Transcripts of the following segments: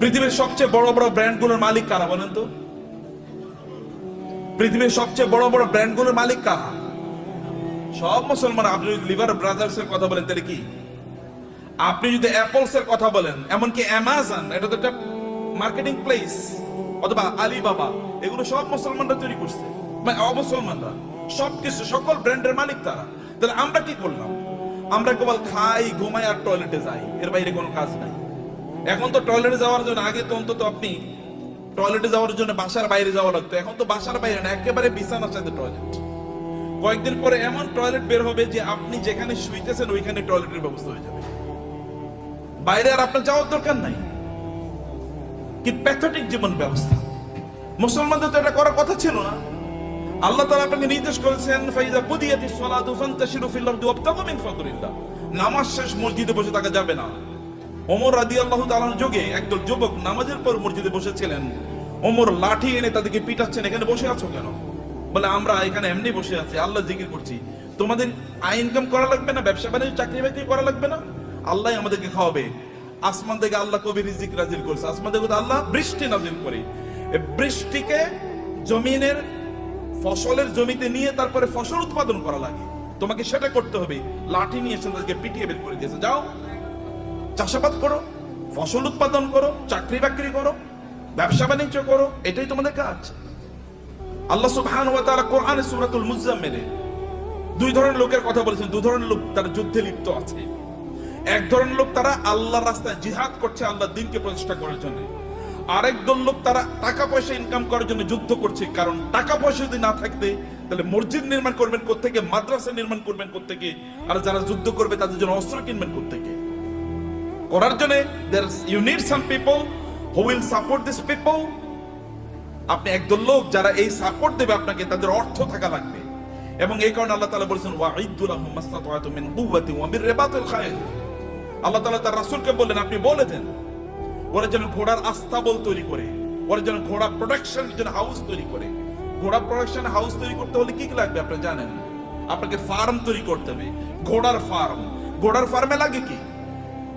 পৃথিবীর সবচেয়ে বড় বড় ব্র্যান্ডগুলোর মালিক কারা বলেন তো? পৃথিবীর সবচেয়ে বড় বড় ব্র্যান্ডগুলোর মালিক কারা? সব মুসলমান, আপনি যদি লিভার ব্রাদার্স এর কথা বলেন, তাহলে কি? আপনি যদি অ্যাপলস এর কথা বলেন, এমনকি অ্যামাজন, এটা তো একটা মার্কেটিং প্লেস, অথবা আলিবাবা, এগুলো সব মুসলমানরা তৈরি করছে। মানে অমুসলমানরা, সবকিছু, সকল ব্র্যান্ডের মালিক তারা। তাহলে আমরা কি করলাম? আমরা কেবল খাই, ঘুমাই আর টয়লেটে যাই, এর বাইরে কোনো কাজ নাই। এখন তো টয়লেটে যাওয়ার জন্য, আগে তো অন্তত আপনি টয়লেটে যাওয়ার জন্য বাসার বাইরে যাওয়া লাগতো। এখন তো বাসার বাইরে না, একেবারে বিছানার সাথে টয়লেট কয়েকদিন পরে এমন টয়লেট বের হবে যে আপনি যেখানে শুইতেছেন, ওইখানে টয়লেটের ব্যবস্থা হয়ে যাবে। বাইরে আর আপনার যাওয়ার দরকার নাই। কি প্যাথেটিক জীবন ব্যবস্থা। মুসলমানদের তো এটা করার কথা ছিল না। আল্লাহ তাআলা আপনাকে নির্দেশ করেছেন, ফাইজা কুদিয়াতিস সালাতু ফান্তাশিরু ফিল আরদি ওয়াবতাগু মিন ফাদলিল্লাহ। নামাজ শেষ, মসজিদে বসে থাকা যাবে না। ওমর রাদিয়াল্লাহু তাআলার যুগে একদল যুবক নামাজের পর মসজিদে বসেছিলেন। ওমর লাঠি এনে তাদেরকে পিটাচ্ছেন, এখানে বসে আছো কেন? বলে, আমরা এখানে এমনি বসে আছি, আল্লাহ জিকির করছি। তোমাদের আয় ইনকাম করা লাগবে না, ব্যবসা বাণিজ্য, চাকরি বাকরি করা লাগবে না? আল্লাহ আমাদেরকে খাওয়াবে। আসমান থেকে আল্লাহ কবি রিজিক নাজিল করছে। আসমান থেকে আল্লাহ বৃষ্টি নাজিল করে। বৃষ্টিকে জমিনের, ফসলের জমিতে নিয়ে তারপরে ফসল উৎপাদন করা লাগে। তোমাকে সেটা করতে হবে। লাঠি নিয়ে এসে তাদেরকে পিটিয়ে বের করে দিয়েছে। যাও চাষাবাদ করো, ফসল উৎপাদন করো, চাকরি বাকরি করো, ব্যবসা বাণিজ্য করো, এটাই তোমাদের কাজ। আল্লাহ সুবহানাহু ওয়া তাআলা কোরআনে সূরাতুল মুজাম্মিলে দুই ধরনের লোকের কথা বলেছেন। দুই ধরনের লোক তারা যুদ্ধে লিপ্ত আছে। এক ধরনের লোক তারা আল্লাহর রাস্তায় জিহাদ করছে আল্লাহর দিনকে প্রতিষ্ঠা করার জন্য। আরেক দল লোক তারা টাকা পয়সা ইনকাম করার জন্য যুদ্ধ করছে। কারণ টাকা পয়সা যদি না থাকবে তাহলে মসজিদ নির্মাণ করবেন কোত্থেকে, মাদ্রাসা নির্মাণ করবেন কোত্থেকে, আর যারা যুদ্ধ করবে তাদের জন্য অস্ত্র কিনবেন কোত্থেকে। করার জন্য you need some people who will support this people আপনি একদল লোক যারা এই সাপোর্ট দেবে আপনাকে, তাদের অর্থ থাকা লাগবে। এবং এই কারণে আল্লাহ তাআলা বলেছেন ওয়াইদুল লাহুম মাসতাতাআতু মিন কুওয়াতি ওয়া মিন রিবাতিল খায়ল আল্লাহ তাআলা তার রাসূলকে বললেন, আপনি বলে দেন ওরা যেন ঘোড়ার আস্তাবল তৈরি করে, ওরা যেন ঘোড়া প্রোডাকশন যেন হাউস তৈরি করে। ঘোড়া প্রোডাকশন হাউস তৈরি করতে হলে কি কি লাগবে আপনি জানেন? আপনাকে ফার্ম তৈরি করতে হবে। ঘোড়ার ফার্ম ঘোড়ার ফার্মে লাগে কি?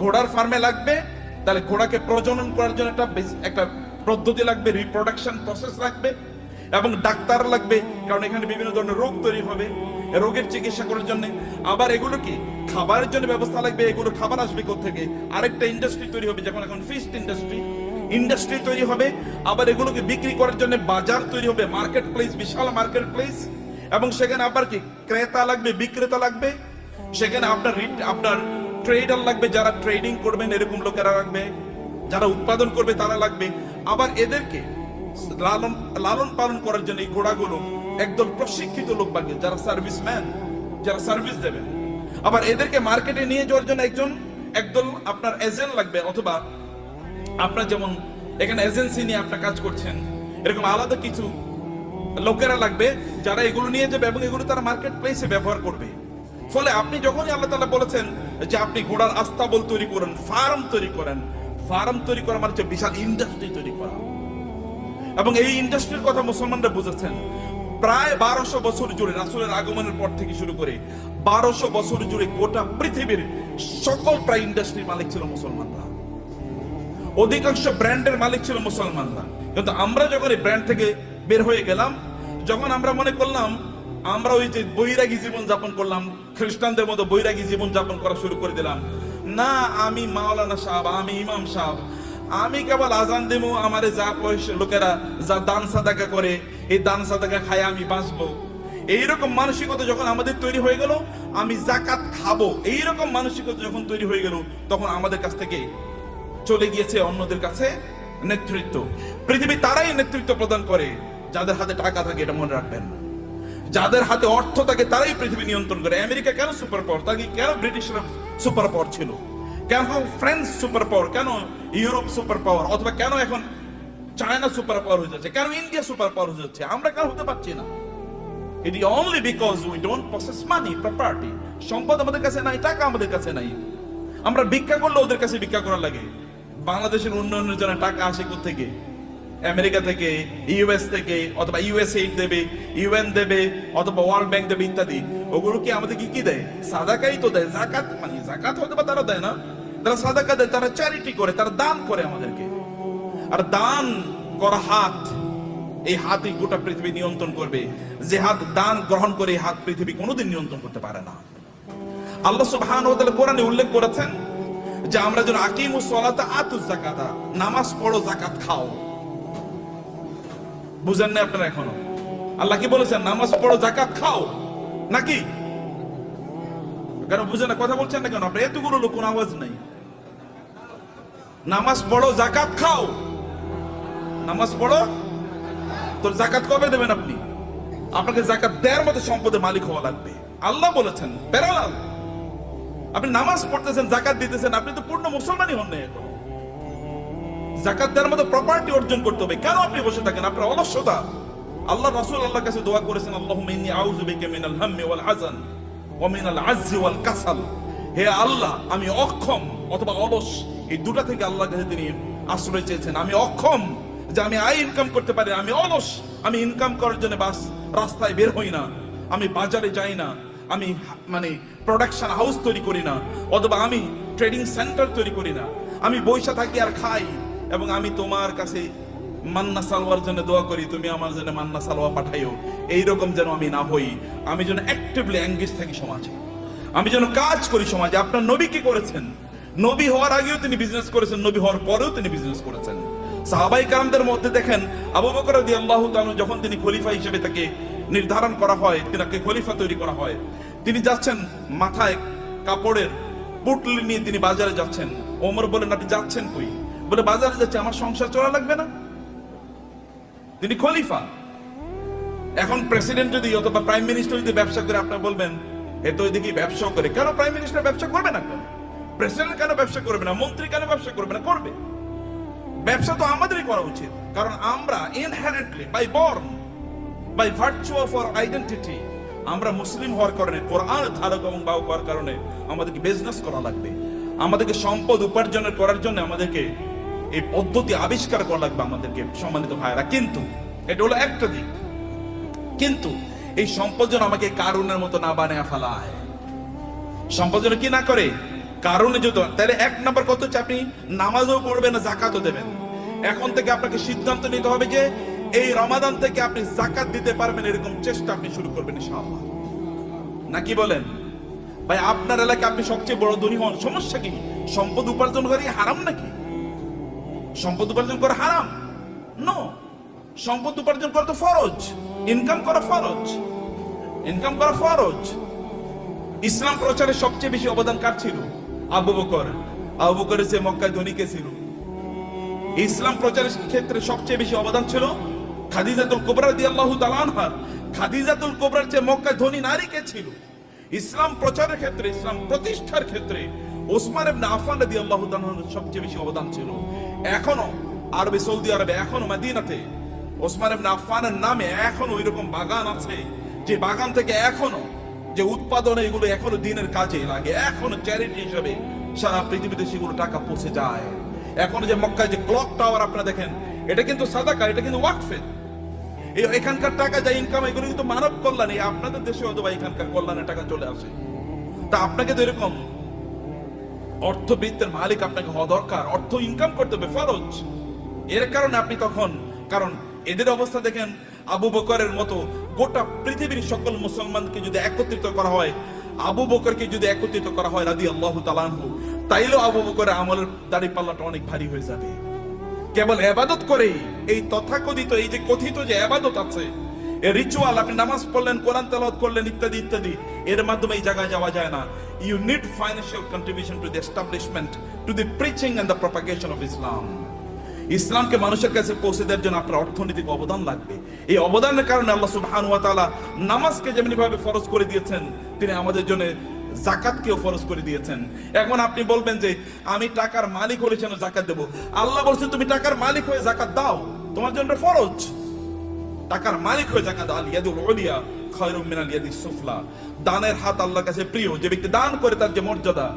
ঘোড়ার ফার্মে লাগবে, তাহলে ঘোড়াকে প্রজনন করার জন্য একটা একটা পদ্ধতি লাগবে রিপ্রোডাকশন প্রসেস লাগবে, এবং ডাক্তার লাগবে, কারণ এখানে বিভিন্ন ধরনের রোগ তৈরি হবে। রোগের চিকিৎসা করার জন্য। আবার এগুলো কি? খাবারের জন্য ব্যবস্থা লাগবে, এগুলো খাবার আসবে থেকে আরেকটা ইন্ডাস্ট্রি তৈরি হবে, যেমন এখন ফিস্ট ইন্ডাস্ট্রি ইন্ডাস্ট্রি তৈরি হবে, আবার এগুলোকে বিক্রি করার জন্য বাজার তৈরি হবে মার্কেট প্লেস বিশাল মার্কেট প্লেস এবং সেখানে আবার কি? ক্রেতা লাগবে, বিক্রেতা লাগবে। সেখানে আপনার আপনার ট্রেডার লাগবে, যারা ট্রেডিং করবেন, এরকম লোকেরা লাগবে। যারা উৎপাদন করবে, তারা লাগবে। আবার এদেরকে লালন লালন পালন করার জন্য এই ঘোড়াগুলো একদল প্রশিক্ষিত লোক লাগবে যারা সার্ভিসম্যান যারা সার্ভিস দেবেন আবার এদেরকে মার্কেটে নিয়ে যাওয়ার জন্য একজন, একদল আপনার এজেন্ট লাগবে, অথবা আপনার যেমন এখানে এজেন্সি নিয়ে আপনার কাজ করছেন, এরকম আলাদা কিছু লোকেরা লাগবে, যারা এগুলো নিয়ে যাবে এবং এগুলো তারা মার্কেট প্লেসে ব্যবহার করবে। ফলে আপনি যখনই আল্লাহ তাআলা বলেছেন যে আপনি ঘোড়ার আস্তাবল তৈরি করেন, ফার্ম তৈরি করেন। ফার্ম তৈরি করা মানে বিশাল ইন্ডাস্ট্রি তৈরি করা। এবং এই ইন্ডাস্ট্রির কথা মুসলমানরা বুঝেছেন। প্রায় বারোশো বছর জুড়ে, রাসুলের আগমনের পর থেকে শুরু করে বারোশো বছর জুড়ে গোটা পৃথিবীর সকল প্রায় ইন্ডাস্ট্রির মালিক ছিল মুসলমানরা। অধিকাংশ ব্র্যান্ডের মালিক ছিল মুসলমানরা। কিন্তু আমরা যখন এই ব্র্যান্ড থেকে বের হয়ে গেলাম, যখন আমরা মনে করলাম, আমরা ওই যে বৈরাগী জীবন যাপন করলাম খ্রিস্টানদের মতো বৈরাগী জীবন যাপন করা শুরু করে দিলাম। না, আমি মাওলানা সাহেব, আমি ইমাম সাহেব। আমি কেবল আজান দেবো, আমার যা পয়সা লোকেরা যা দান সাদাকা করে, এই দান সাদাকা খায় আমি বাঁচবো। এইরকম মানসিকতা যখন আমাদের তৈরি হয়ে গেল, আমি জাকাত খাব। এইরকম মানসিকতা যখন তৈরি হয়ে গেল, তখন আমাদের কাছ থেকে চলে গিয়েছে অন্যদের কাছে নেতৃত্ব। পৃথিবী তারাই নেতৃত্ব প্রদান করে, যাদের হাতে টাকা থাকে, এটা মনে রাখবেন যাদের হাতে অর্থ থাকে, তারাই পৃথিবী নিয়ন্ত্রণ করে। আমেরিকা কেন সুপার পাওয়ার তাকে কেন ব্রিটিশরা সুপার পাওয়ার ছিল? কেন ফ্রান্স সুপার পাওয়ার কেন ইউরোপ সুপার পাওয়ার অথবা কেন এখন চায়না সুপার পাওয়ার হয়ে যাচ্ছে? কেন ইন্ডিয়া সুপার পাওয়ার হয়ে যাচ্ছে? আমরা কেন হতে পারছি না। It only because we don't process money property সম্পদ আমাদের কাছে নাই, টাকা আমাদের কাছে নাই। আমরা ভিক্ষা করলে ওদের কাছে ভিক্ষা করা লাগে। বাংলাদেশের উন্নয়নের জন্য টাকা আসে থেকে আমেরিকা থেকে, ইউএস থেকে, অথবা ইউএসএ দেবে, ইউএন দেবে, অথবা ওয়ার্ল্ড ব্যাংক দেবে ইত্যাদি। ওগুলো কি আমাদের কি দেয়? সাদাকাই তো দেয়, জাকাত মানে জাকাত হয়তো বা তারা দেয় না। তারা সাদাকা দেয়, তারা চ্যারিটি করে, তারা দান করে আমাদেরকে। আর দান করা হাত, এই হাতই গোটা পৃথিবী নিয়ন্ত্রণ করবে। যে হাত দান গ্রহণ করে হাত পৃথিবী কোনোদিন নিয়ন্ত্রণ করতে পারে না। আল্লাহ সুবহানাহু ওয়া তাআলা কোরআনে উল্লেখ করেছেন যে, আমরা যেন আকিমুস সালাতা, আতুজ যাকাতা, নামাজ পড়ো যাকাত খাও। বুঝেন না আপনারা এখনও? আল্লাহ কি বলেছেন? নামাজ পড়ো জাকাত খাও। নাকি? কেন বুঝেন না কথা বলছেন না কেন? আপনার এতগুলো লোক, কোনো আওয়াজ নাই। নামাজ পড়ো জাকাত খাও। নামাজ পড়ো তোর জাকাত কবে দেবেন আপনি? আপনাকে জাকাত দেওয়ার মতো সম্পদের মালিক হওয়া লাগবে। আল্লাহ বলেছেন প্যারালাল আপনি নামাজ পড়তেছেন জাকাত দিতেছেন, আপনি তো পূর্ণ মুসলমানই হন না এখন। জাকাত দেওয়ার মতো প্রপার্টি অর্জন করতে হবে। কেন আপনি বসে থাকেন? আপনার অলস্যতা আল্লাহ রাসূল আল্লাহর কাছে দোয়া করেছেন, আল্লাহুম্মা ইন্নী আউযু বিকা মিনাল হাম্মি ওয়াল হাযান ওয়া মিনাল আজ্জি ওয়াল কাসাল। হে আল্লাহ, আমি অক্ষম অথবা অলস। এই দুটা থেকে আল্লাহর কাছে তিনি আশ্রয় চেয়েছেন। আমি অক্ষম যে আমি আয় ইনকাম করতে পারি, আমি অলস। আমি ইনকাম করার জন্য বাস রাস্তায় বের হই না। আমি বাজারে যাই না। আমি মানে প্রোডাকশন হাউস তৈরি করি না। অথবা আমি ট্রেডিং সেন্টার তৈরি করি না। আমি বৈশা থাকি আর খাই। এবং আমি তোমার কাছে মান্না সালোয়ার জন্য দোয়া করি, তুমি আমার জন্য মান্না সালোয়া পাঠাইও। এইরকম যেন আমি না হই, আমি যেন অ্যাক্টিভলি এঙ্গেজ থাকি সমাজে। আমি যেন কাজ করি সমাজে, আপনার নবী কি করেছেন? নবী হওয়ার আগেও তিনি বিজনেস করেছেন, নবী হওয়ার পরেও তিনি বিজনেস করেছেন। সাহাবাই কারামদের মধ্যে দেখেন, আবু বকর রাদিয়াল্লাহু তাআলা যখন তিনি খলিফা হিসেবে তাকে নির্ধারণ করা হয়, তিনাকে খলিফা তৈরি করা হয়, তিনি যাচ্ছেন মাথায় কাপড়ের পুটলি নিয়ে তিনি বাজারে যাচ্ছেন। ওমর বলেন আপনি যাচ্ছেন কই? বলে বাজারে যাচ্ছে, আমার সংসার চলা লাগবে না। তিনি খলিফা। এখন প্রেসিডেন্ট যদি অথবা প্রাইম মিনিস্টার যদি ব্যবসা করে, আপনার বলবেন, এ তো এদিকে ব্যবসা করে। কেন প্রাইম মিনিস্টার ব্যবসা করবে না কেন? প্রেসিডেন্ট কেন ব্যবসা করবে না? মন্ত্রী কেন ব্যবসা করবে না? করবে। ব্যবসা তো আমাদেরই করা উচিত। কারণ আমরা inherently by born by virtue of our identity আমরা মুসলিম হওয়ার কারণে, কোরআন ধারক এবং বাহক হওয়ার কারণে আমাদেরকে বিজনেস করা লাগবে। আমাদেরকে সম্পদ উপার্জনের করার জন্য আমাদেরকে এই পদ্ধতি আবিষ্কার করা লাগবে আমাদেরকে, সম্মানিত ভাইরা কিন্তু, এটা হলো একটা দিক। কিন্তু, এই সম্পদ যেন আমাকে কারণের মতো না বানিয়ে ফেলায়। সম্পদ যেন কি না করে? কারণে যদি, তাহলে এক নাম্বার কত হচ্ছে আপনি নামাজও পড়বেন, জাকাতও দেবেন। এখন থেকে আপনাকে সিদ্ধান্ত নিতে হবে যে, এই রমাদান থেকে আপনি জাকাত দিতে পারবেন, এরকম চেষ্টা আপনি শুরু করবেন, ইনশাআল্লাহ। নাকি বলেন? ভাই, আপনার এলাকায় আপনি সবচেয়ে বড় ধনী হন, সমস্যা কি? সম্পদ উপার্জন করি হারাম নাকি? সম্পদ উপার্জন করা হারাম? নো সম্পদ উপার্জন করা তো ফরজ। ইনকাম করা ফরজ। ইনকাম করা ফরজ। ইসলাম প্রচারে সবচেয়ে বেশি অবদান কার ছিল? আবু বকর। আবু বকরের যে মক্কায় ধনী কে ছিল? ইসলাম প্রচারের ক্ষেত্রে সবচেয়ে বেশি অবদান ছিল খাদিজাতুল কোবরা রাদিয়াল্লাহু তাআলা আনহার। খাদিজাতুল কোবরার যে মক্কায় ধনী নারী কে ছিল? ইসলাম প্রচারের ক্ষেত্রে, ইসলাম প্রতিষ্ঠার ক্ষেত্রে ওসমান ইবনে আফফান রাদিয়াল্লাহু তাআলা আনহুর সবচেয়ে বেশি অবদান ছিল। এখনও আরবে সৌদি আরবে, এখনও মদিনাতে। ওসমান ইবনে আফফানের নামে এখনও ওইরকম বাগান আছে, যে বাগান থেকে এখনও যে উৎপাদনে এগুলো এখনও দিনের কাজে লাগে, এখনও চ্যারিটি হিসেবে সারা পৃথিবীতে সেগুলো টাকা পৌঁছে যায়। এখন যে মক্কায় যে ক্লক টাওয়ার আপনারা দেখেন, এটা কিন্তু সাদাকা, এটা কিন্তু ওয়াকফে। এই এখানকার টাকা যা ইনকাম এগুলো কিন্তু মানব কল্যাণে, আপনাদের দেশে হয়তো বা এখানকার কল্যাণের টাকা চলে আসে। তা আপনাকে তো এরকম অর্থবৃত্তের মালিক আপনাকে হওয়া দরকার, অর্থ ইনকাম করতে হবে, ফরজ। এর কারণে আপনি তখন, কারণ এদের অবস্থা দেখেন, আবু বকরের মতো গোটা পৃথিবীর সকল মুসলমানকে যদি একত্রিত করা হয়, আবু বকরকে যদি একত্রিত করা হয় রাদি আল্লাহ তালানহু তাইলেও আবু বকরের আমলের দাড়ি পাল্লাটা অনেক ভারী হয়ে যাবে। কেবল এবাদত করেই, এই তথাকথিত, এই যে কথিত যে এবাদত আছে, এই রিচুয়াল আপনি নামাজ পড়লেন, কোরআন তেলাওয়াত করলেন, ইত্যাদি ইত্যাদি, এর মাধ্যমে এই জায়গায় যাওয়া যায় না। You need financial contribution to the establishment to the preaching and the propagation of Islam ইসলামকে মানুষের কাছে পৌঁছে দেওয়ার জন্য আপনার অর্থনৈতিক অবদান লাগবে। এই অবদানের কারণে আল্লাহ সুবহানাহু ওয়া তাআলা নামাজকে যেমনি ভাবে ফরজ করে দিয়েছেন, তিনি আমাদের জন্য জাকাতকেও ফরজ করে দিয়েছেন। এখন আপনি বলবেন যে, আমি টাকার মালিক হলে যেন জাকাত দেবো? আল্লাহ বলছে, তুমি টাকার মালিক হয়ে জাকাত দাও, তোমার জন্য ফরজ। টাকার মালিক হয়ে জাকাত আল ইয়াদুল উলিয়া। খায়রুম মিনাল ইয়াদিস সুফলা। দানের হাত আল্লাহর কাছে প্রিয়, যে ব্যক্তি দান করে তার যে মর্যাদা,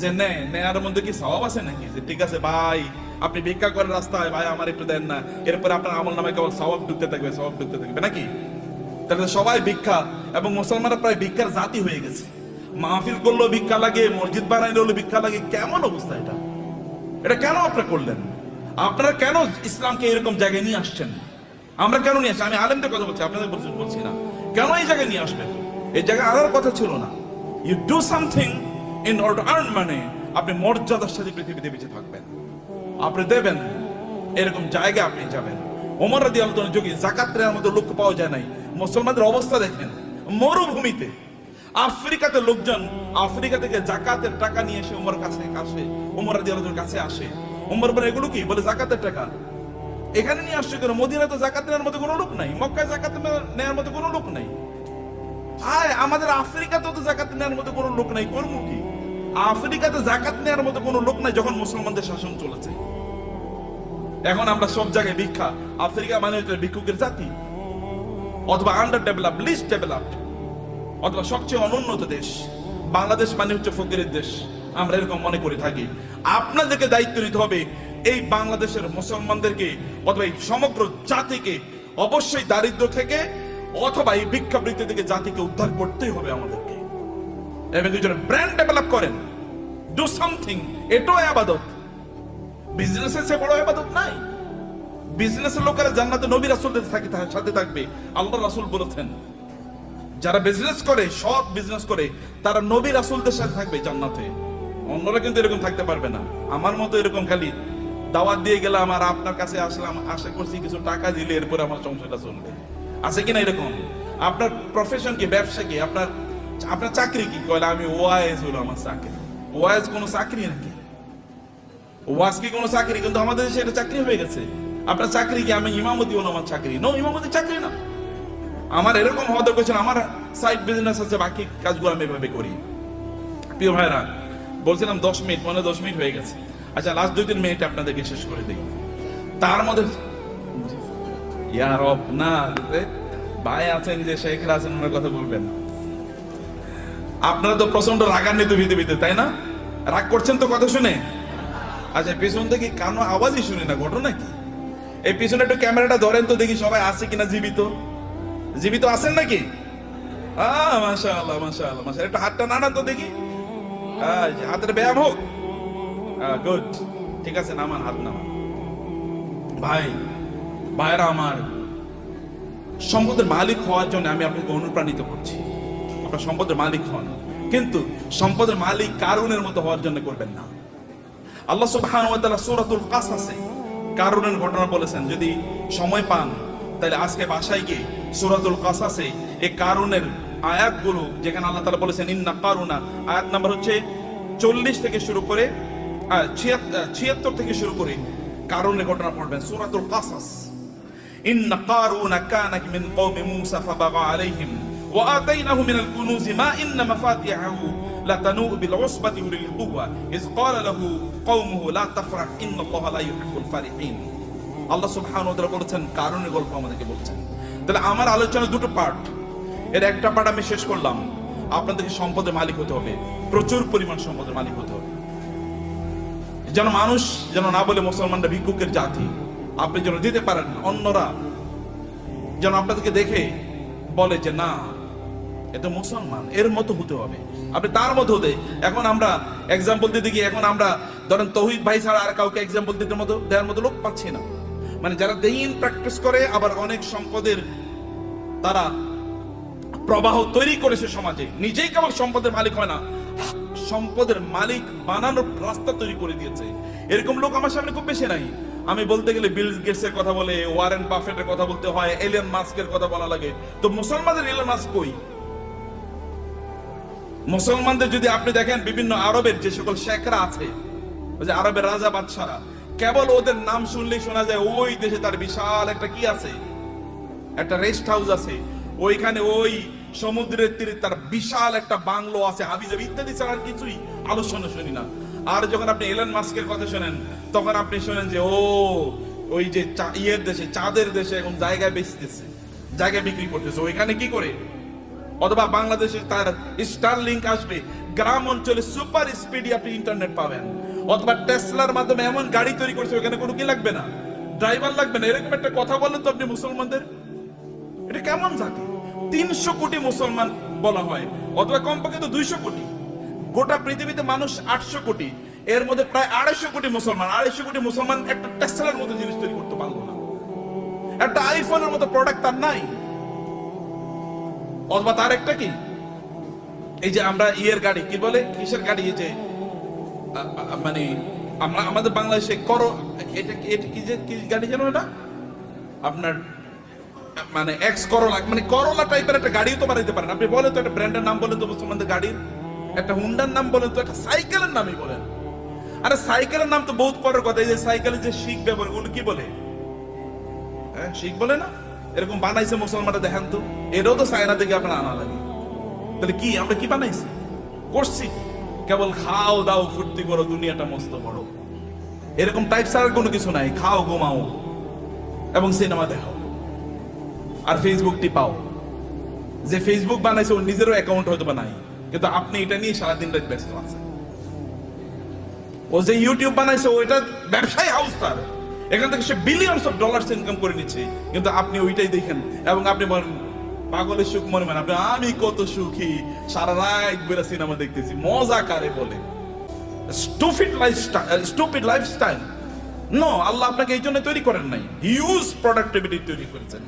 যে নেয় নেয়ার মধ্যে কি সওয়াব আছে নাকি? যে ঠিক আছে, ভাই, আপনি ভিক্ষা করেন রাস্তায়, ভাই, আমার একটু দেন না। এরপরে আপনার আমল নামে কেবল সওয়াব ঢুকতে থাকবে সওয়াব ঢুকতে থাকবে, নাকি? তাহলে সবাই ভিক্ষা, এবং মুসলমানরা প্রায় ভিক্ষার জাতি হয়ে গেছে। মাহফিল করলেও ভিক্ষা লাগে, মসজিদ বানাইলে হলো ভিক্ষা লাগে, কেমন অবস্থা এটা? এটা কেন আপনি করলেন? আপনারা কেন ইসলামকে এরকম জায়গায় নিয়ে আসছেন? আমরা কেন নিয়ে আসছি? আমি আলেমদের কথা বলছি, আপনাদের বলছি না। কেন এই জায়গায় নিয়ে আসবেন এই জায়গায় আনার কথা ছিল না। You do something in order earn মানে আপনি মর্যাদার সাথে পৃথিবীতে বেঁচে থাকবেন। আপনি দেবেন, এরকম জায়গায় আপনি যাবেন। ওমর রাদি আলোচনা যোগী জাকাত নেওয়ার মতো লোক পাওয়া যায় নাই। মুসলমানদের অবস্থা দেখেন, মরুভূমিতে। আফ্রিকাতে লোকজন আফ্রিকা থেকে জাকাতের টাকা নিয়ে এসে উমর কাছে আসে উমর রাদি আলোচনার কাছে আসে। উমর বলে, এগুলো কি? বলে জাকাতের টাকা। এখানে নিয়ে আসছে কেন? মদিনা তো জাকাত নেওয়ার মতো কোনো লোক নাই, মক্কায় জাকাত নেওয়ার মতো কোনো লোক নাই। আয়, আমাদের আফ্রিকাতেও তো জাকাত নেওয়ার মতো কোনো লোক নাই, করব কি? আফ্রিকাতে জাকাত নেওয়ার মতো কোনো লোক নাই যখন মুসলমানদের শাসন চলেছে। এখন আমরা সব জায়গায় ভিক্ষা, আফ্রিকা মানে হচ্ছে ভিক্ষুকের জাতি, অথবা আন্ডার ডেভেলপ লিস্ট ডেভেলপড অথবা সবচেয়ে অনুন্নত দেশ। বাংলাদেশ মানে হচ্ছে ফকিরের দেশ। আমরা এরকম মনে করে থাকি। আপনাদেরকে দায়িত্ব নিতে হবে এই বাংলাদেশের মুসলমানদেরকে অথবা এই সমগ্র জাতিকে অবশ্যই দারিদ্র থেকে অথবা এই ভিক্ষাবৃত্তি থেকে জাতিকে উদ্ধার করতেই হবে আমাদেরকে। এবং দুজন ব্র্যান্ড ডেভেলপ করেন। ডু সামথিং এটাও আবাদত। বিজনেসের সে বড় আবাদত নাই। বিজনেসের লোকেরা জান্নাতে নবী রাসূলদের থাকে সাথে থাকবে। আল্লাহ রাসূল বলেছেন, যারা বিজনেস করে, সৎ বিজনেস করে, তারা নবী রাসূলদের সাথে থাকবে জান্নাতে। অন্যরা কিন্তু এরকম থাকতে পারবে না। আমার মতো এরকম খালি দাওয়াত দিয়ে গেলাম আর আপনার কাছে আসলাম, আশা করছি কিছু টাকা দিলে এরপরে আমার সংসারটা চলবে। আছে কিনা এরকম? আপনার প্রফেশন কি, ব্যবসা কি? আপনার আপনার চাকরি কি? কয়লা আমি ওয়াইজ হলো আমার চাকরি। ওয়াইজ কোনো চাকরি নাকি? ওয়াজ কি কোনো চাকরি? কিন্তু আমাদের দেশে এটা চাকরি হয়ে গেছে। আপনার চাকরি কি? আমি ইমামতি হলো আমার চাকরি। নো ইমামতি চাকরি না। আমার এরকম হওয়া দরকার আমার সাইড বিজনেস আছে, বাকি কাজগুলো আমি এভাবে করি। প্রিয় ভাইরা, বলছিলাম দশ মিনিট, মনে দশ মিনিট হয়ে গেছে। আচ্ছা লাস্ট দুই, তিন মিনিট আপনাদেরকে শেষ করে দিই। তার মধ্যে ইয়ার অফ না ভাই আছেন যে শেখরা আছেন, ওনার কথা বলবেন। আপনারা তো প্রচণ্ড রাগান্বিত পৃথিবীতে তাই না? রাগ করছেন তো কথা শুনে। আচ্ছা পেছন থেকে কানো আওয়াজই শুনি না, ঘটনা কি? এই পিছনে একটু ক্যামেরাটা ধরেন তো দেখি সবাই আছে কিনা জীবিত। জীবিত আছেন নাকি? মাশা আল্লাহ মাশা আল্লাহ মাশা একটু হাতটা নাড়ান তো দেখি। হাতের ব্যায়াম হোক। গুড ঠিক আছে, নামান, হাত নামান। ভাই ভাইরা আমার, সম্পদের মালিক হওয়ার জন্য আমি আপনাকে অনুপ্রাণিত করছি। আপনার সম্পদের মালিক হন, কিন্তু সম্পদের মালিক কারণের মতো হওয়ার জন্য করবেন না। আল্লাহ সুবহানাহু ওয়া তাআলা সূরাতুল কাসাসে কারুনের ঘটনা বলেছেন, যদি সময় পান, তাহলে আজকে বাসায় গিয়ে সূরাতুল কাসাসে এই কারুনের আয়াতগুলো, যেখানে আল্লাহ তাআলা বলেছেন, ইন্না কারুনা আয়াত নাম্বার হচ্ছে চল্লিশ থেকে শুরু করে ছিয়াত্তর থেকে শুরু করে কারুনের ঘটনা পড়বেন সূরাতুল কাসাস। إن قارون كان من قوم موسى فبغى عليهم وآتيناه من الكنوز ما إن مفاتيحه لتنوء بالعصبة أولي القوة إذ قال له قومه لا تفرح إن الله لا يحب الفرحين আল্লাহ সুবহানাহু ওয়া তাআলা বলেছেন কারণের গল্প আমাদেরকে বলছেন তাহলে আমার আলোচনা দুটো পার্ট এর একটা পার্ট আমি শেষ করলাম আপনাদেরকে সম্পদের মালিক হতে হবে প্রচুর পরিমাণ সম্পদের মালিক হতে হবে যেন মানুষ যেন না বলে মুসলমানরা ভিক্ষুকের জাতি আপনি যেন দিতে পারেন, অন্যরা যেন আপনাদেরকে দেখে বলে যে, না এটা মুসলমান, এর মতো হতে হবে। আপনি তার মতো হতে, এখন আমরা এক্সাম্পল দিতে গিয়ে, এখন আমরা ধরেন তহিদ ভাই ছাড়া আর কাউকে এক্সাম্পল দিতে মতো, দেওয়ার মতো লোক পাচ্ছি না। মানে যারা দিন প্র্যাকটিস করে, আবার অনেক সম্পদের তারা প্রবাহ তৈরি করেছে সমাজে। নিজেই কেবল সম্পদের মালিক হয় না, সম্পদের মালিক বানানোর রাস্তা তৈরি করে দিয়েছে। এরকম লোক আমার সামনে খুব বেশি নাই। আমি বলতে গেলে বিল গেটসের কথা বলে, ওয়ারেন বাফেটের কথা বলতে হয়, এলিয়ন মাস্কের কথা বলা লাগে। তো মুসলমানদের এলিয়ন মাস্ক কই? মুসলমানদের যদি আপনি দেখেন বিভিন্ন আরবের যে সকল শেখরা আছে যে আরবের রাজা বাদশারা, কেবল ওদের নাম শুনলেই শোনা যায়, ওই দেশে তার বিশাল একটা কি আছে? একটা রেস্ট হাউস আছে। ওইখানে ওই সমুদ্রের তীরে তার বিশাল একটা বাংলো আছে, হাবিজাবি ইত্যাদি ছাড়া কিছুই আলোচনা শুনি না। আর যখন আপনি এলেন মাস্কের কথা শোনেন, তখন আপনি শোনেন যে, ও, ওই যে ইয়ের দেশে, চাঁদের দেশে এখন জায়গায় বেচতেছে, জায়গায় বিক্রি করতেছে। ওইখানে কি করে? অথবা বাংলাদেশে তার স্টার লিঙ্ক আসবে, গ্রাম অঞ্চলে সুপার স্পিডি আপনি ইন্টারনেট পাবেন। অথবা টেসলার মাধ্যমে এমন গাড়ি তৈরি করছে, ওখানে কোনো কি লাগবে না? ড্রাইভার লাগবে না, এরকম একটা কথা বলেন তো আপনি মুসলমানদের। এটা কেমন জাতি? তিনশো কোটি মুসলমান বলা হয়, অথবা কমপক্ষে তো দুইশো কোটি। গোটা পৃথিবীতে মানুষ আটশো কোটি। এর মধ্যে প্রায় আড়াইশো কোটি মুসলমান। আড়াইশো কোটি মুসলমান একটা টেক্সটাইলের মতো জিনিস তৈরি করতে পারল না। একটা আইফোনের মতো প্রোডাক্ট তার নাই। অথবা তার একটা কি? এই যে আমরা ইয়ের গাড়ি, কি বলে? কিসের গাড়ি এই যে মানে আমরা, আমাদের বাংলাদেশে করো, এটা এটা কি যে, কি গাড়ি জানো এটা? আপনার মানে এক্স করোলা মানে করোলা টাইপের একটা গাড়িও তো বানাইতে পারেন। আপনি বলেন তো একটা ব্র্যান্ডের নাম বলেন তো মুসলমানদের গাড়ির। একটা হুন্ডার নাম বলেন তো, একটা সাইকেলের নামই বলেন। আরে সাইকেলের নাম তো বহুত পরের কথা, এই যে সাইকেলের যে শিখ ব্যবহার ওগুলো কি বলে? হ্যাঁ শিখ বলে না? এরকম বানাইছে মুসলমানরা, দেখেন তো। এটাও তো চায়না থেকে আপনার আনা লাগে। তাহলে কি, আমরা কি বানাইছি? করছি কেবল খাও, দাও, ফুর্তি করো, দুনিয়াটা মস্ত বড় এরকম টাইপ ছাড়ার কোনো কিছু নাই। খাও, ঘুমাও এবং সিনেমা দেখাও আর ফেসবুক টিপাও যে ফেসবুক বানাইছে, ওর নিজেরও অ্যাকাউন্ট হয়তো বা নাই। কিন্তু আপনি এটা নিয়ে সারাদিন রাত ব্যস্ত আছেন। ও যে ইউটিউব বানাইছে ওইটা ব্যবসায়ী হাউস তার। এখান থেকে সে বিলিয়নস অফ ডলার্স ইনকাম করে নিচ্ছে। কিন্তু আপনি ওইটাই দেখেন। এবং আপনি বলেন পাগলের সুখ মনে মানে আপনি, আমি কত সুখী। সারা রাত বেড়া সিনেমা দেখতেছি। মজা কারে বলে? Stupid lifestyle stupid lifestyle no Allah আপনাকে এই জন্য তৈরি করেন নাই। হিউজ প্রোডাক্টিভিটি তৈরি করেছেন।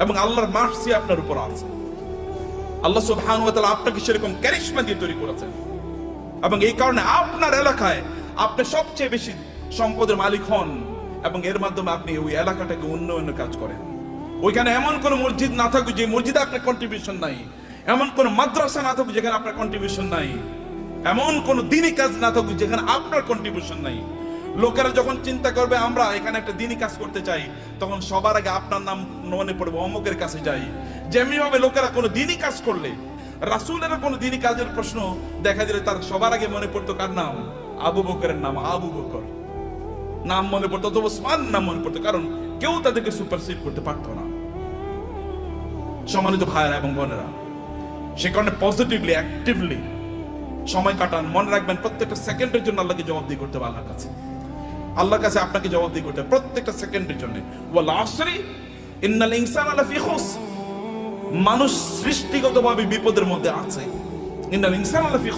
এবং আল্লাহর মার্সি আপনার উপর আছে। আল্লাহ সুবহানাহু ওয়া তাআলা আপনাকে সেরকম ক্যারিশমা দিয়ে তৈরি করেছেন। এবং এই কারণে আপনার এলাকায় আপনি সবচেয়ে বেশি সম্পদের মালিক হন এবং এর মাধ্যমে আপনি ওই এলাকাটাকে উন্নয়নের কাজ করেন। ওইখানে এমন কোন মসজিদ না থাকুক যে মসজিদে আপনার কন্ট্রিবিউশন নাই। এমন কোন মাদ্রাসা না থাকুক যেখানে আপনার কন্ট্রিবিউশন নাই। এমন কোন দিনই কাজ না থাকুক যেখানে আপনার কন্ট্রিবিউশন নাই। লোকেরা যখন চিন্তা করবে, আমরা এখানে একটা দিনই কাজ করতে চাই, তখন সবার আগে আপনার নাম মনে পড়বে, অমুকের কাছে যাই। যেমনি ভাবে লোকেরা কোনো দিনই কাজ করলে, রাসূলের কোনো দিনই কাজের প্রশ্ন দেখা দিলে তার সবার আগে মনে পড়তো কার নাম? আবু বকরের নাম, আবু বকর। নাম মনে পড়তো, অথবা ওসমান নাম মনে পড়তো, কারণ কেউ তাদেরকে সুপারসিড করতে পারতো না। সম্মানিত ভাইয়েরা এবং বোনেরা, সে কারণে পজিটিভলি অ্যাক্টিভলি সময় কাটান, মনে রাখবেন প্রত্যেকটা সেকেন্ডের জন্য আল্লাহকে জবাবদি করতে হবে আল্লাহর কাছে। আল্লাহর কাছে আপনাকে জবাবদিহি করতে হবে প্রত্যেকটা সেকেন্ডের জন্য। ওয়াল আসরি, ইন্নাল ইনসান আলা ফি মানুষ সৃষ্টিগতভাবে বিপদের মধ্যে আছে। ইন্নাল ইনসান আলা ফি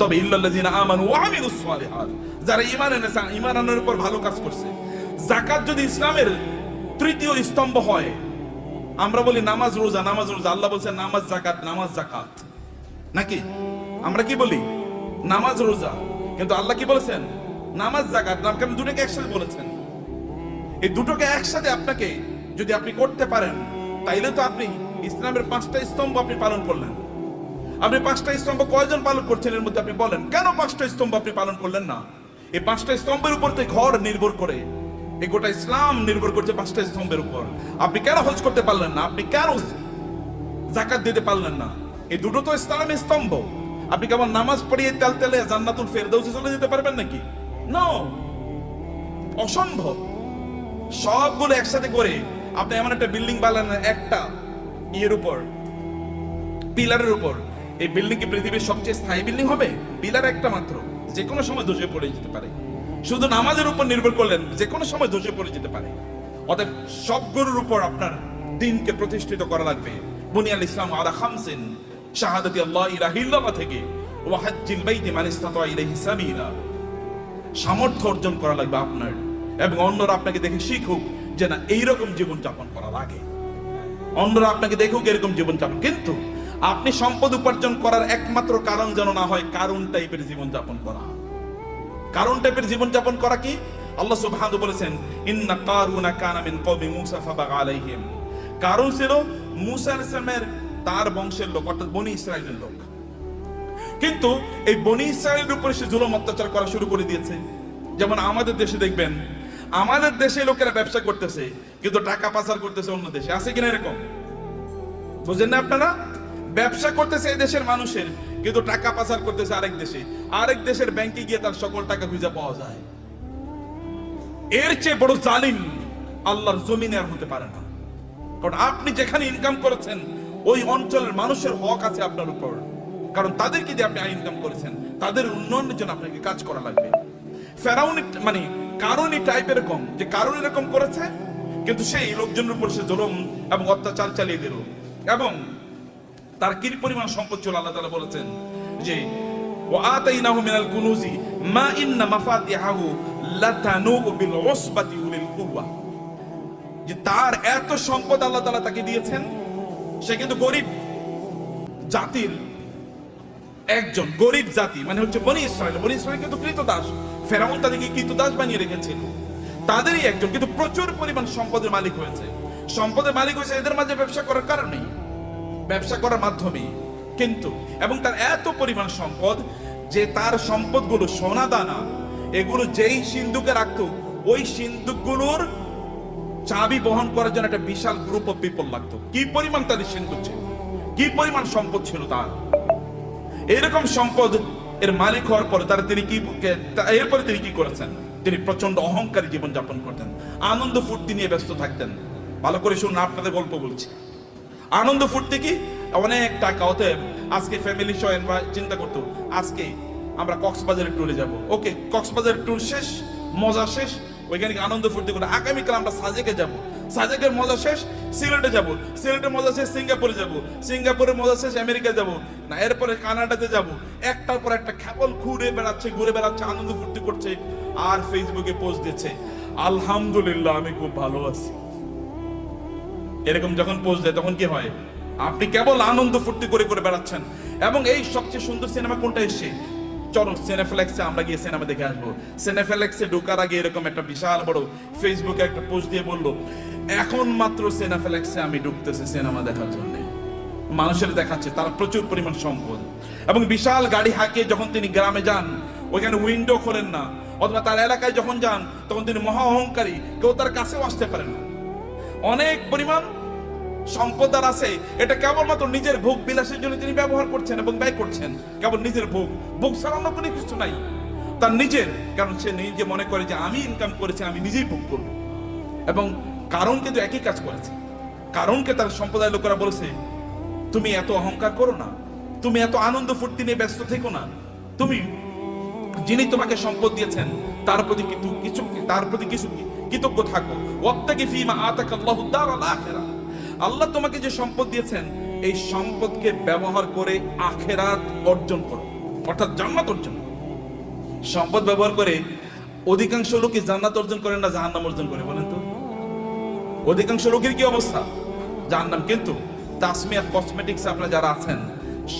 তবে ইল্লাল্লাযিনা আমানু ওয়া আমিলুস সালিহাত। যারা ঈমান এনেছে, ঈমান আনার উপর ভালো কাজ করছে। যাকাত যদি ইসলামের তৃতীয় স্তম্ভ হয়, আমরা বলি নামাজ রোজা নামাজ রোজা। আল্লাহ বলছেন নামাজ জাকাত নামাজ জাকাত নাকি? আমরা কি বলি? নামাজ রোজা। কিন্তু আল্লাহ কি বলেছেন? নামাজ জাকাত নাম কেন দুটোকে একসাথে বলেছেন? এই দুটোকে একসাথে আপনাকে যদি আপনি করতে পারেন, তাইলে তো আপনি ইসলামের পাঁচটা স্তম্ভ আপনি পালন করলেন। আপনি পাঁচটা স্তম্ভ কয়জন পালন করছেন এর মধ্যে আপনি বলেন, কেন পাঁচটা স্তম্ভ আপনি পালন করলেন না? এই পাঁচটা স্তম্ভের উপর তো ঘর নির্ভর করে, এই গোটা ইসলাম নির্ভর করছে পাঁচটা স্তম্ভের উপর। আপনি কেন হজ করতে পারলেন না? আপনি কেন জাকাত দিতে পারলেন না? এই দুটো তো ইসলামের স্তম্ভ। আপনি কেমন নামাজ পড়িয়ে তেল তেলে জান্নাতুল ফেরদৌসে চলে যেতে পারবেন নাকি? অসম্ভব। সবগুলো একসাথে করে আপনি এমন একটা বিল্ডিং বানালেন, একটা ইয়ের উপর পিলারের উপর। এই বিল্ডিং কি পৃথিবীর সবচেয়ে স্থায়ী বিল্ডিং হবে? পিলার একটা মাত্র। যে কোনো সময় ধসে পড়ে যেতে পারে। শুধু নামাজের উপর নির্ভর করলেন যে কোনো সময় ধসে পড়ে যেতে পারে। অতএব সবগুলোর উপর আপনার দিনকে প্রতিষ্ঠিত করা লাগবে। বুনিয়াল ইসলাম আলা খামসিন, শাহাদাতি আল্লাহ ইলাহা ইল্লাল্লাহ থেকে। ওয়া হাজ্জিল বাইতি মান ইসতাতা ইলাইহি সাবিলা। সামর্থ্য অর্জন করা লাগবে আপনার। এবং অন্যরা আপনাকে দেখে শিখুক যে না, এইরকম জীবনযাপন করা লাগে। অন্যরা আপনাকে দেখুক এরকম জীবনযাপন। কিন্তু আপনি সম্পদ উপার্জন করার একমাত্র কারণ যেন না হয়, কারণ টাইপের জীবনযাপন করা। কারণ টাইপের জীবনযাপন করা কি? আল্লাহ সুবহানাহু বলেছেন, ইন্না কারুনা কানা মিন কওমি মূসা ফাবাগা আলাইহিম। কারণ ছিল মূসা আলাইহিস তার বংশের লোক, অর্থাৎ বনি ইসরায়েলের লোক। কিন্তু এই বনি ইসরায়েলের উপরে সে জুলুম অত্যাচার করা শুরু করে দিয়েছে। যেমন আমাদের দেশে দেখবেন, আমাদের দেশে লোকেরা ব্যবসা করতেছে, কিন্তু টাকা পাচার করতেছে অন্য দেশে। আছে কিনা এরকম? বুঝেন না আপনারা? ব্যবসা করতেছে এই দেশের মানুষের, কিন্তু টাকা পাচার করতেছে আরেক দেশে। আরেক দেশের ব্যাংকে গিয়ে তার সকল টাকা খুঁজে পাওয়া যায়। এর চেয়ে বড় জালিম আল্লাহর জমিনে আর হতে পারে না। কারণ আপনি যেখানে ইনকাম করেছেন, ওই অঞ্চলের মানুষের হক আছে আপনার উপর। কারণ তাদেরকে যে আপনি ইনকাম করেছেন তাদের উন্নয়নের জন্য আপনাকে কাজ করা লাগবে ফেরাউনি মানে কারণই টাইপ এরকম যে কারণ এরকম করেছে কিন্তু সেই লোকজনের উপর সে জুলুম এবং অত্যাচার চালিয়ে দিল এবং তার কি পরিমাণ সম্পদ ছিল আল্লাহ তাআলা বলেছেন যে وآتيناه من الكنوز ما إن مفاتحه لتنوء بالعصبة أولي القوة যে তার এত সম্পদ আল্লাহ তাআলা তাকে দিয়েছেন সে কিন্তু গরিব জাতির একজন গরিব জাতি মানে হচ্ছে বনি ইসরায়েল। বনি ইসরায়েল কিন্তু কৃতদাস। ফেরাউন তাদেরকে কৃতদাস বানিয়ে রেখেছিল। তাদেরই একজন কিন্তু প্রচুর পরিমাণ সম্পদের মালিক হয়েছে। সম্পদের মালিক হয়েছে এদের মাঝে ব্যবসা করার কারণেই ব্যবসা করার মাধ্যমে। কিন্তু, এবং তার এত পরিমাণ সম্পদ যে তার সম্পদগুলো সোনা দানা, এগুলো যেই সিন্ধুকে রাখতো, ওই সিন্ধুকগুলোর চাবি বহন করার জন্য একটা বিশাল গ্রুপ অফ পিপল লাগতো। কি পরিমাণ তাদের সিন্ধুক ছিল? কি পরিমাণ সম্পদ ছিল তার? এরকম সম্পদ এর মালিক হওয়ার পরে তারা তিনি কি এরপরে তিনি কি করেছেন? তিনি প্রচণ্ড অহংকারী জীবন যাপন করতেন। আনন্দ ফুর্তি নিয়ে ব্যস্ত থাকতেন। ভালো করে শুনুন আপনাদের গল্প বলছি। আনন্দ ফুর্তি কি? অনেক টাকা, অতএব আজকে ফ্যামিলি সহ চিন্তা করতো আজকে আমরা কক্সবাজারের ট্যুরে যাব। ওকে, কক্সবাজারের ট্যুর শেষ, মজা শেষ। ওইখানে আনন্দ ফুর্তি করে আগামীকাল আমরা সাজেকে যাব। সাজেকের মজা শেষ, সিলেটে যাব। সিলেটের মজা শেষ, সিঙ্গাপুরে যাব। সিঙ্গাপুরের মজা শেষ আমেরিকা যাব। না, এরপরে কানাডাতে যাব। একটার পর একটা কেবল ঘুরে বেড়াচ্ছে ঘুরে বেড়াচ্ছে, আনন্দ ফুর্তি করছে, আর ফেসবুকে পোস্ট দিচ্ছে, আলহামদুলিল্লাহ, আমি খুব ভালো আছি। এরকম যখন পোস্ট দেয়, তখন কি হয়? আপনি কেবল আনন্দ ফুর্তি করে করে বেড়াচ্ছেন। এবং এই সবচেয়ে সুন্দর সিনেমা কোনটা এসছে? চলো সিনেফ্লেক্সে আমরা গিয়ে সিনেমা দেখে আসব। সিনেফ্লেক্সে ঢোকার আগে এরকম একটা বিশাল বড় ফেসবুকে একটা পোস্ট দিয়ে বলল এখন মাত্র সিনেফ্লেক্সে আমি ঢুকতেছি সিনেমা দেখার জন্য। মানুষের দেখাচ্ছে, তারা প্রচুর পরিমাণ সম্পদ। এবং বিশাল গাড়ি হাঁকে যখন তিনি গ্রামে যান, ওইখানে উইন্ডো খোলেন না, অথবা তার এলাকায় যখন যান, তখন তিনি মহা অহংকারী, কেউ তার কাছেও আসতে পারে না। অনেক পরিমাণ সম্পদ তার আছে। এটা কেবলমাত্র নিজের ভোগ বিলাসের জন্য তিনি ব্যবহার করছেন এবং ব্যয় করছেন। কেবল নিজের ভোগ। ভোগ ছাড়া অন্য কোনো কিছু নাই। তার নিজের, কারণ সে নিজে মনে করে যে, আমি ইনকাম করেছি, আমি নিজেই ভোগ করব। এবং কারণ কিন্তু একই কাজ করেছে। কারণকে তার সম্প্রদায়ের লোকেরা বলেছে, তুমি এত অহংকার করো না। তুমি এত আনন্দ ফুর্তি নিয়ে ব্যস্ত থেকো না। তুমি, যিনি তোমাকে সম্পদ দিয়েছেন, তার প্রতি কিন্তু কিছু, তার প্রতি কিছু কৃতজ্ঞ থাকো। ওয়াত্তাকি ফিমা আতাকা আল্লাহু দারাল আখিরা আল্লাহ তোমাকে যে সম্পদ দিয়েছেন, এই সম্পদকে ব্যবহার করে আখেরাত অর্জন করো। অর্থাৎ জান্নাত অর্জন সম্পদ ব্যবহার করে অধিকাংশ লোকই জান্নাত অর্জন করে না, জাহান্নাম অর্জন করে, বলেন তো? অধিকাংশ লোকের কি অবস্থা? জাহান্নাম। কিন্তু তাসমিয়া কসমেটিক্স আপনারা যারা আছেন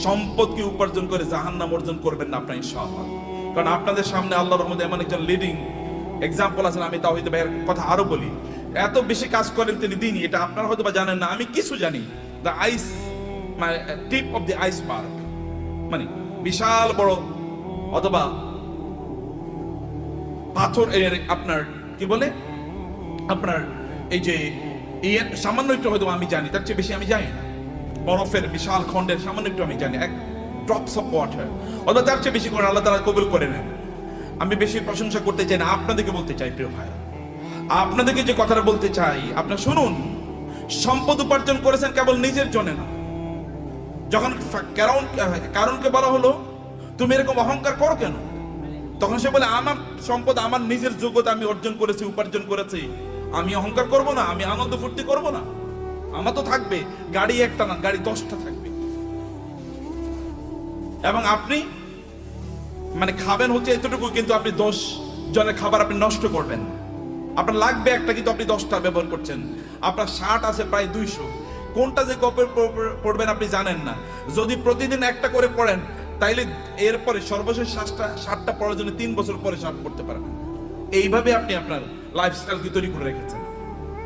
সম্পদকে উপার্জন করে জাহান্নাম অর্জন করবেন না আপনার ইনশাআল্লাহ। কারণ আপনাদের সামনে আল্লাহ রহমদ এমন একজন লিডিং এক্সাম্পল আছেন, আমি তাও হয়তো কথা আরও বলি। এত বেশি কাজ করেন তিনি দিনই, এটা আপনারা হয়তো বা জানেন না, আমি কিছু জানি। দ্য আইস মানে tip of the ice park মানে বিশাল বড়, অথবা পাথর আপনার, কি বলে? আপনার এই যে সামান্য একটু হয়তো আমি জানি, তার চেয়ে বেশি আমি জানি না। বরফের বিশাল খণ্ডের সামান্য একটু আমি জানি, এক ড্রপস অফ ওয়াটার অথবা তার চেয়ে বেশি করে আল্লাহ তারা কবুল করে নেন। আমি বেশি প্রশংসা করতে চাই না, আপনাদেরকে বলতে চাই, প্রিয় ভাইরা আপনাদেরকে যে কথাটা বলতে চাই, আপনার শুনুন, সম্পদ উপার্জন করেছেন কেবল নিজের জন্য না। যখন কারণ, কারণকে বলা হলো, তুমি এরকম অহংকার করো কেন? তখন সে বলে, আমার সম্পদ, আমার নিজের যোগ্যতা আমি অর্জন করেছি, উপার্জন করেছি। আমি অহংকার করব না, আমি আনন্দ ফুর্তি করব না। আমার তো থাকবে, গাড়ি একটা না, গাড়ি দশটা থাকবে। এবং আপনি মানে খাবেন হচ্ছে এতটুকু, কিন্তু আপনি দশ জনের খাবার আপনি নষ্ট করবেন। আপনার লাগবে একটা, কিন্তু আপনি দশটা ব্যবহার করছেন। আপনার ষাট আছে, প্রায় দুইশো। কোনটা যে কপে পড়বেন আপনি জানেন না। যদি প্রতিদিন একটা করে পড়েন, তাইলে এরপরে সর্বশেষ শার্টটা শার্টটা পড়ার জন্য তিন বছর পরে শার্ট পড়তে পারবেন। এইভাবে আপনি আপনার লাইফস্টাইলকে তৈরি করে রেখেছেন?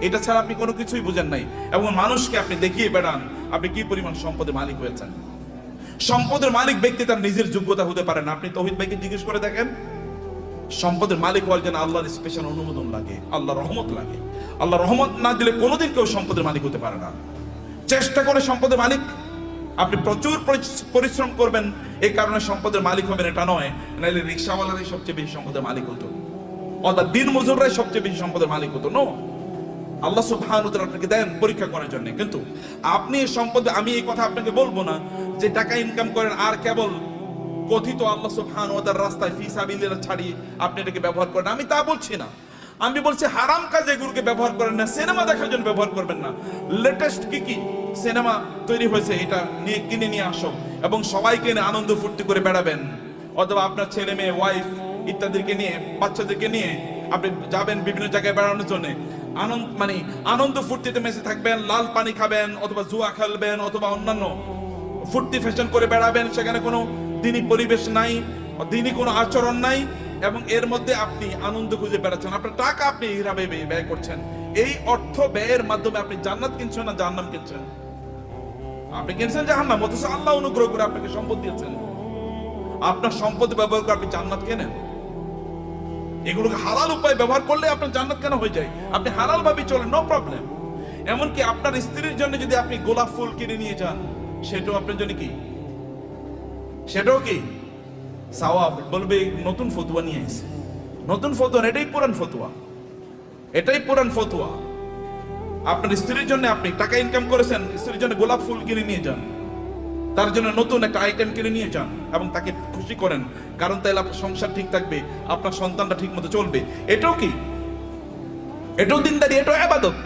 এটা ছাড়া আপনি কোনো কিছুই বুঝেন নাই। এবং মানুষকে আপনি দেখিয়ে বেড়ান, আপনি কি পরিমাণ সম্পদের মালিক হয়েছেন? সম্পদের মালিক ব্যক্তি তার নিজের যোগ্যতা হতে পারে না। আপনি তহিদ ভাইকে জিজ্ঞেস করে দেখেন। সম্পদের মালিক হওয়ার জন্য আল্লাহর স্পেশাল অনুমোদন লাগে আল্লাহ রহমত লাগে। আল্লাহ রহমত না দিলে কোনোদিন কেউ সম্পদের মালিক হতে পারে না। চেষ্টা করে সম্পদের মালিক। আপনি প্রচুর পরিশ্রম করবেন এই কারণে সম্পদের মালিক হবেন এটা নয়। নাহলে রিক্সাওয়ালারাই সবচেয়ে বেশি সম্পদের মালিক হতো অর্থাৎ দিন মজুররাই সবচেয়ে বেশি সম্পদের মালিক হতো। নো আল্লাহ তাআলা আপনাকে দেন পরীক্ষা করার জন্য। কিন্তু আপনি এই সম্পদ, আমি এই কথা আপনাকে বলব না যে টাকা ইনকাম করেন আর কেবল কথিত আল্লাহ সুবহানাহু ওয়া তাআলার রাস্তায় ফি সাবিলিল্লাহ ছাড়িয়ে আপনি এটাকে ব্যবহার করেন। আমি তা বলছি না। আমি বলছি হারাম কাজে এগুলোকে ব্যবহার করেন না, সিনেমা দেখার জন্য ব্যবহার করবেন না। লেটেস্ট কি কি? সিনেমা তৈরি হয়েছে, এটা নিয়ে কিনে নিয়ে আসো এবং সবাইকে আনন্দ ফুর্তি করে বেড়াবেন। অথবা আপনার ছেলে মেয়ে ওয়াইফ ইত্যাদিকে নিয়ে, বাচ্চাদেরকে নিয়ে আপনি যাবেন বিভিন্ন জায়গায় বেড়ানোর জন্য। আনন্দ মানে আনন্দ ফুর্তিতে মেসে থাকবেন, লাল পানি খাবেন, অথবা জুয়া খেলবেন, অথবা অন্যান্য ফুর্তি ফ্যাশন করে বেড়াবেন, সেখানে কোনো দিনই পরিবেশ নাই, দিনই কোনো আচরণ নাই, এবং এর মধ্যে আপনি আনন্দ খুঁজে বেড়াচ্ছেন। আপনার টাকা আপনি হিরাবে ব্যয় করছেন। এই অর্থ ব্যয়ের মাধ্যমে আপনি জান্নাত কিনছেন না জাহান্নাম কিনছেন? আপনি কিনছেন জাহান্নাম, অথচ আল্লাহ অনুগ্রহ করে আপনাকে সম্পদ দিয়েছেন। আপনার সম্পদ ব্যবহার করে আপনি জান্নাত কেনেন? এগুলোকে হালাল উপায় ব্যবহার করলে আপনার জান্নাত কেন হয়ে যায়? আপনি হালাল ভাবে চলেন নো প্রবলেম এমনকি আপনার স্ত্রীর জন্য যদি আপনি গোলাপ ফুল কিনে নিয়ে যান, সেটাও আপনার জন্য কি? সেটাও কি? সাওয়াব বলবে, নতুন ফতুয়া নিয়ে এসে নতুন ফতুয়া এটাই পুরান ফতুয়া। এটাই পুরান ফতুয়া। আপনার স্ত্রীর জন্য আপনি টাকা ইনকাম করেছেন, স্ত্রীর জন্য গোলাপ ফুল কিনে নিয়ে যান। তার জন্য নতুন একটা আইটেম কিনে নিয়ে যান এবং তাকে খুশি করেন। কারণ তাহলে আপনার সংসার ঠিক থাকবে, আপনার সন্তানটা ঠিক মতো চলবে। এটাও কি? এটাও দিনদারি, এটাও আবাদত।